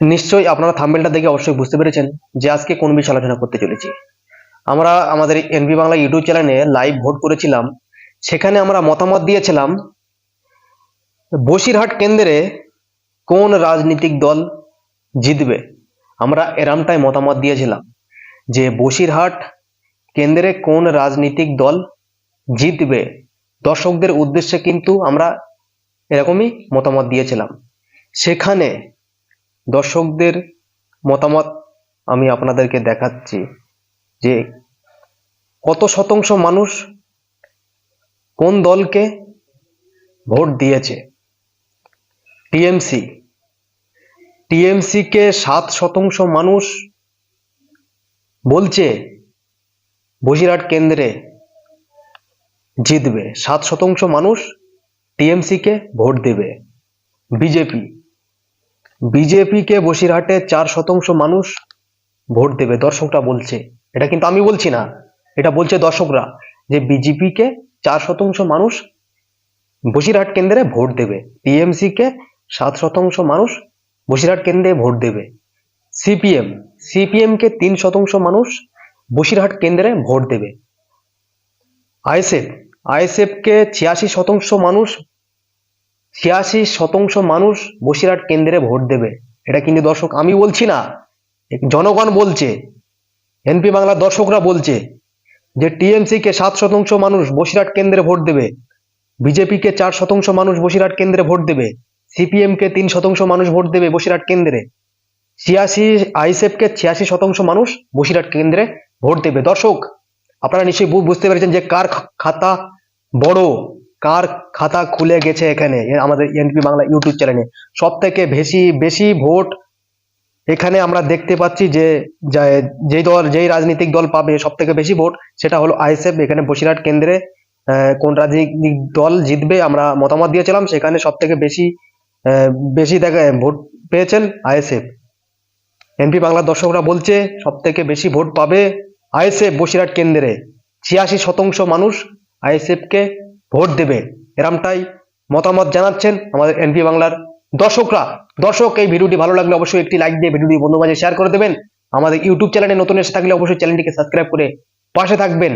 নিশ্চয়ই আপনারা থাম্বেলটা দেখে অবশ্যই বুঝতে পেরেছেন যে আজকে কোন বিষয়ে আলোচনা করতে চলেছি। আমরা আমাদের এনবি বাংলা ইউটিউব চ্যানেলে লাইভ ভোট করেছিলাম। সেখানে আমরা মতামত দিয়েছিলাম, বসিরহাট কেন্দ্রে কোন রাজনৈতিক দল জিতবে? আমরা এরামটাই মতামত দিয়েছিলাম যে বসিরহাট কেন্দ্রে কোন রাজনৈতিক দল জিতবে? দর্শকদের উদ্দেশ্যে কিন্তু আমরা এরকমই মতামত দিয়েছিলাম। সেখানে দর্শকদের মতামত আমি আপনাদেরকে দেখাচ্ছি যে কত শতাংশ মানুষ কোন দলকে ভোট দিয়েছে? টিএমসি। টিএমসি কে সাত শতাংশ মানুষ বলছে বসিরহাট কেন্দ্রে জিতবে। সাত শতাংশ মানুষ টিএমসি কে ভোট দেবে। বিজেপি। বিজেপিকে বসিরহাটে চার শতাংশ মানুষ ভোট দেবে, দর্শকরা বলছে। এটা কিন্তু আমি বলছি না, এটা বলছে দর্শকরা, যে বিজেপিকে চার শতাংশ মানুষ বসিরহাট কেন্দ্রে ভোট দেবে। টিএমসি কে সাত শতাংশ মানুষ বসিরহাট কেন্দ্রে ভোট দেবে। সিপিএম সিপিএম কে তিন শতাংশ মানুষ বসিরহাট কেন্দ্রে ভোট দেবে। আইএসএফ আইএসএফ কে ছিয়াশি শতাংশ মানুষ ছিয়াশি শতাংশ মানুষ বসিরহাট কেন্দ্রে ভোট দেবে। এটা কিন্তু দর্শক, আমি বলছি না, জনগণ বলছে, এনপি বাংলার দর্শকরা বলছে যে টিএমসি কে সাত শতাংশ মানুষ বসিরহাট কেন্দ্রে ভোট দেবে, বিজেপি কে চার শতাংশ মানুষ বসিরহাট কেন্দ্রে ভোট দেবে, সিপিএম কে তিন শতাংশ মানুষ ভোট দেবে বসিরহাট কেন্দ্রে, ছিয়াশি, আইএসএফ কে ছিয়াশি শতাংশ মানুষ বসিরহাট কেন্দ্রে ভোট দেবে। দর্শক, আপনারা নিশ্চয়ই বুঝতে পেরেছেন যে কার খাতা বড়। কার খাতা খুলে গেছে এখানে আমাদের এনপি বাংলা ইউটিউব চ্যানেলে। সব থেকে বেশি বেশি ভোট এখানে আমরা দেখতে পাচ্ছি যে যেই দল, যেই রাজনৈতিক দল পাবে সব থেকে বেশি ভোট, সেটা হলো আইএসএফ, এখানে বসিরহাট কেন্দ্রে কোন রাজনৈতিক দল জিতবে আমরা মতামত দিয়েছিলাম, সেখানে সব থেকে বেশি বেশি দেখা, ভোট পেয়েছেন আইএসএফ। এমপি বাংলার দর্শকরা বলছে সব থেকে বেশি ভোট পাবে আইএসএফ বসিরহাট কেন্দ্রে। ছিয়াশি শতাংশ মানুষ আইএসএফ কে ভোট দেবে। এরামটাই মতামত জানাচ্ছেন আমাদের এনপি বাংলার দর্শকরা। দর্শক, এই ভিডিওটি ভালো লাগলে অবশ্যই একটি লাইক দিয়ে ভিডিওটি বন্ধু মাঝে শেয়ার করে দেবেন। আমাদের ইউটিউব চ্যানেলে নতুন এসে থাকলে অবশ্যই চ্যানেলটিকে সাবস্ক্রাইব করে পাশে থাকবেন।